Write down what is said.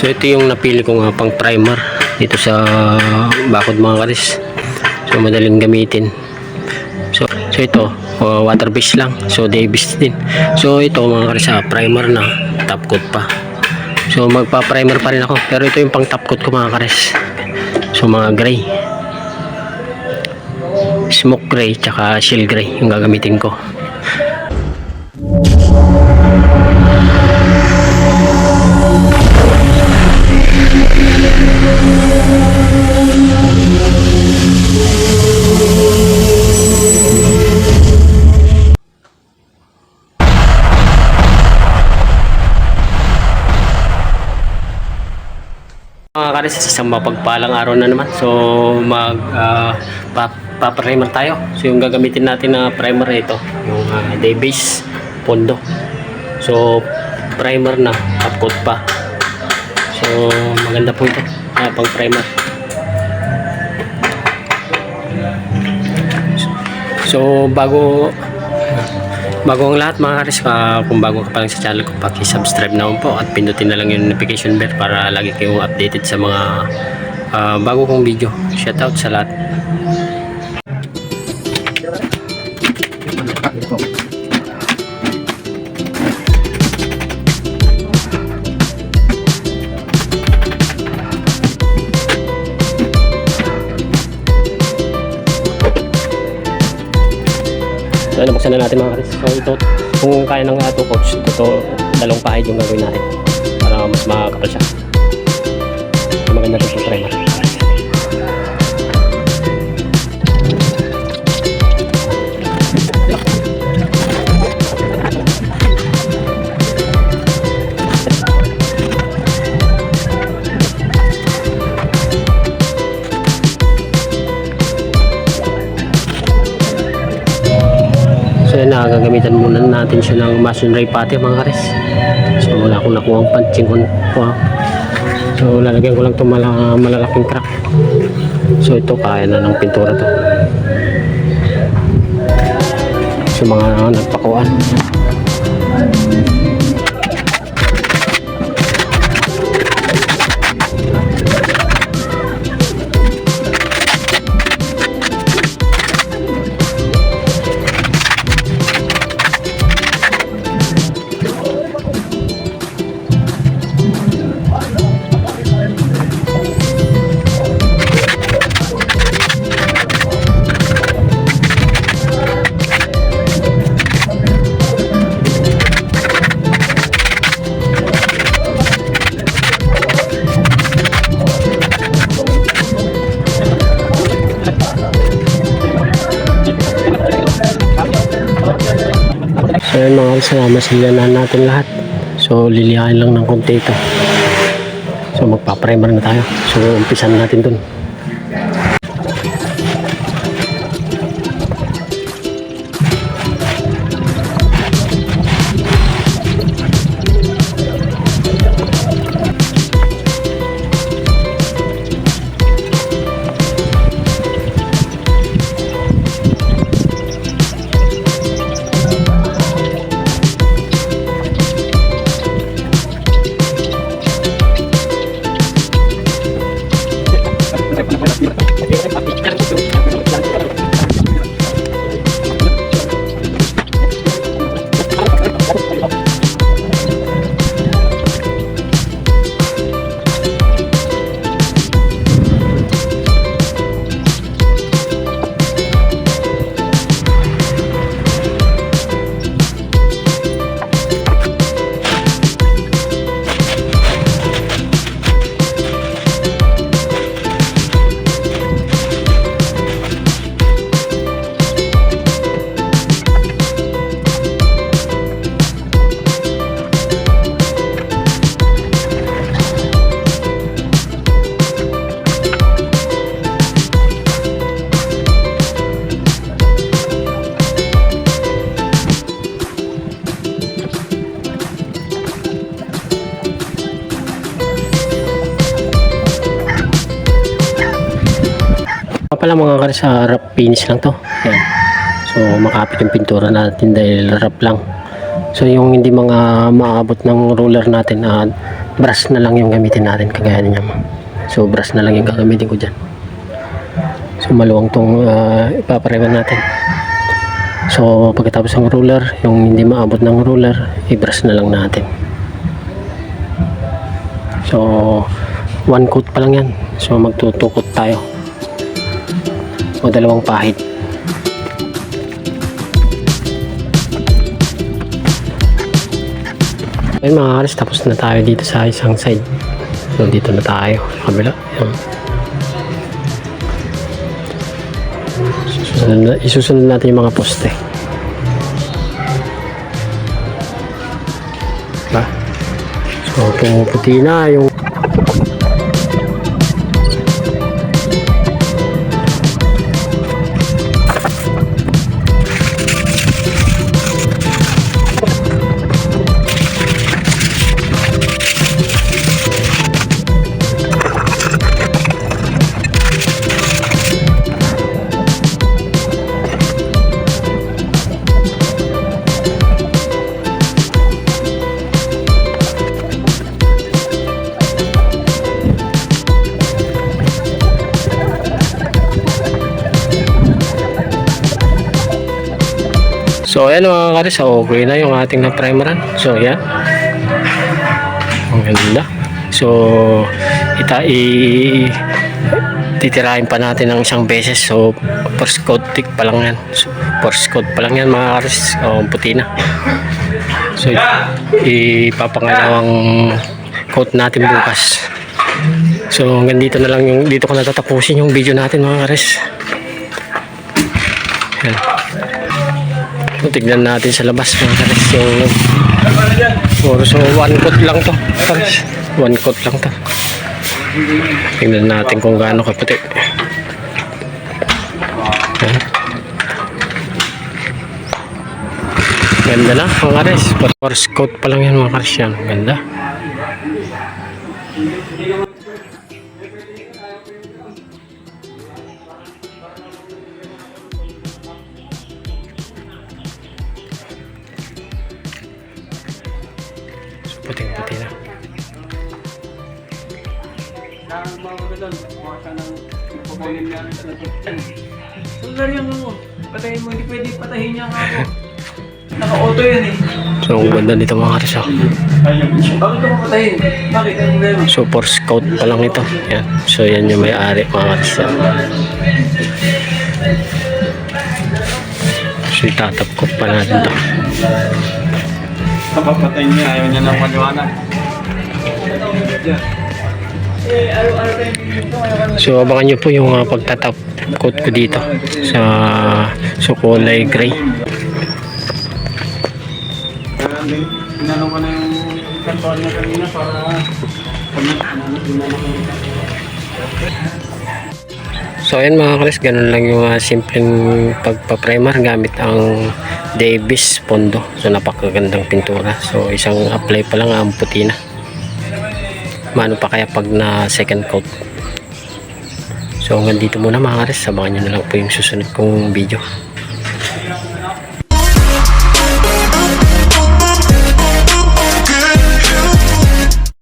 So ito yung napili ko nga pang primer dito sa bakod mga karis. So madaling gamitin. So, so ito uh, water base lang. So Davis din. So ito mga karis ah, primer na top coat pa. So magpa-primer pa rin ako. Pero ito yung pang top coat ko mga karis. So mga gray. Smoke gray tsaka shell gray yung gagamitin ko. Karis, isang mapagpalang araw na naman. So, mag uh, pa, pa-primer tayo. So, yung gagamitin natin na primer ito, yung uh, day base pondo. So, primer na, top coat pa. So, maganda po ito, uh, pang primer. So, bago Bago ang lahat mga karis, ah, kung bago ka pa lang sa channel ko, paki-subscribe na po at pindutin na lang yung notification bell para lagi kayong updated sa mga ah, bago kong video. Shoutout sa lahat. So, nabuksan na natin mga karis. So, ito, kung kaya ng ato coach, ito to, dalawang pahid yung gagawin natin para mas makakapal siya. Maganda ito sa primer. Gagamitan muna natin siya ng masonry pati mga kares. So wala akong nakuha ang punching on. So lalagyan ko lang itong mala, malalaking crack. So ito kaya na ng pintura to. So mga nagpakuan. Yun mga kasama, silyanan natin lahat. So lilihain lang ng konti ito. So magpa-primer na tayo. So umpisan natin dun. Pala mga kares, sa rough finish lang to. Yan. So makapit yung pintura natin dahil rough lang. So yung hindi mga maabot ng roller natin, ah, brush na lang yung gamitin natin kagaya niya. So brush na lang yung gagamitin ko dyan. So maluwang tong uh, ipaparewan natin. So pagkatapos ng ruler, yung hindi maabot ng ruler, i-brush na lang natin. So one coat pa lang yan. So magtutukot tayo. O dalawang pahit. Ayun mga karis, tapos na tayo dito sa isang side. So dito na tayo sa kabila. Susunod, na- isusunod natin yung mga poste. Diba? So pumuputi na yung So ayan mga karis, okay na yung ating na primeran. So yan. Ang ganda. So ita i titirahin pa natin ng isang beses. So first coat tick pa lang yan. So, first coat pa lang yan mga karis. O puti na. So ipapangalawang coat natin bukas. So hanggang dito na lang yung dito ko natatapusin yung video natin mga karis. Yan. Tignan natin sa labas mga kares yung Puro so one coat lang to kares. One coat lang to. Tignan natin kung gaano kaputi. Ganda na mga kares. First coat pa lang yan mga kares yan. Ganda. Sa natutunan. Sundar yung ano, patayin mo, hindi pwede patayin niya ako. Naka-auto yan eh. So, ang ganda nito mga kares. oh. Bakit ka papatayin? Bakit? Anong meron? So, for scout pa lang ito. Yan. So, yan yung may-ari mga kares. yan. So, itatap ko pa natin to. Kapapatay niya, ayaw niya ng maliwanag. Na. So, abangan nyo po yung uh, pagtatap coat ko dito sa sa kulay gray. Tinanong ko na yung kantor niya para kami, tinanong ko So, ayan mga kares, ganun lang yung uh, simpleng pagpa-primer gamit ang Davis Pondo. So, napakagandang pintura. So, isang apply pa lang ang puti na. Mano pa kaya pag na second coat. So, hanggang dito muna mga kares. Sabangan nyo na lang po yung susunod kong video.